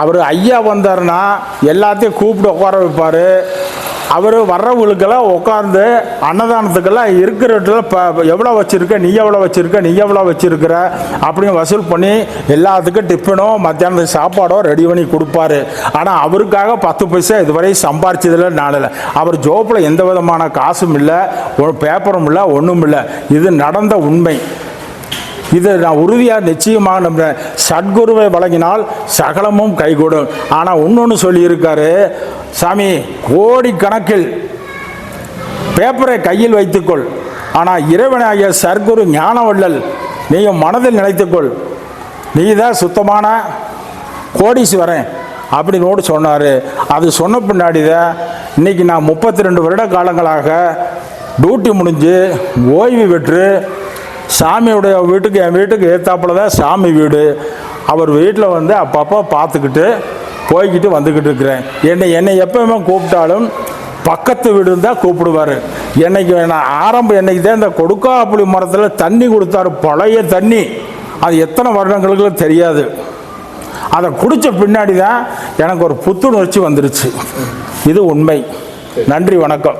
அவர் ஐயா வந்தாருன்னா எல்லாத்தையும் கூப்பிட்டு உட்கார வைப்பார். அவர் வர்றவங்களுக்கெல்லாம் உட்காந்து அன்னதானத்துக்கெல்லாம் இருக்கிற இடத்துல இப்போ எவ்வளோ வச்சுருக்க நீ எவ்வளோ வச்சுருக்க நீ எவ்வளோ வச்சுருக்கிற அப்படின்னு வசூல் பண்ணி எல்லாத்துக்கும் டிஃபனோ மத்தியானத்துக்கு சாப்பாடோ ரெடி பண்ணி கொடுப்பாரு. ஆனால் அவருக்காக பத்து பைசா இதுவரை சம்பாரிச்சதில் நாளில் அவர் ஜோப்பில் எந்த விதமான காசும் இல்லை ஒரு பேப்பரும் இல்லை ஒன்றும் இல்லை. இது நடந்த உண்மை. இதை நான் உறுதியாக நிச்சயமாக நம்புறேன். சத்குருவை வழங்கினால் சகலமும் கைகூடும். ஆனால் இன்னொன்று சொல்லியிருக்காரு. சாமி கோடிக்கணக்கில் பேப்பரை கையில் வைத்துக்கொள். ஆனால் இறைவனாகிய சர்க்குரு ஞானவள்ளல் நீயும் மனதில் நினைத்துக்கொள். நீ தான் சுத்தமான கோடீஸ்வரன் அப்படின்னு சொன்னார். அது சொன்ன பின்னாடி தான் இன்னைக்கு நான் முப்பத்தி ரெண்டு வருட காலங்களாக டியூட்டி முடிஞ்சு ஓய்வு பெற்று சாமியுடைய வீட்டுக்கு என் வீட்டுக்கு ஏத்தாப்புல தான் சாமி வீடு. அவர் வீட்டில் வந்து அப்பப்போ பார்த்துக்கிட்டு போய்கிட்டு வந்துக்கிட்டு இருக்கிறேன். என்னை என்னை எப்பவுமே கூப்பிட்டாலும் பக்கத்து வீடு தான் கூப்பிடுவார். என்னைக்கு நான் ஆரம்பம் என்னைக்கு தான் இந்த கொடுக்காப்புளி மரத்தில் தண்ணி கொடுத்தாரு பழைய தண்ணி. அது எத்தனை வருடங்களுக்கு தெரியாது. அதை குடித்த பின்னாடி தான் எனக்கு ஒரு புத்துணர்ச்சி வந்துருச்சு. இது உண்மை. நன்றி வணக்கம்.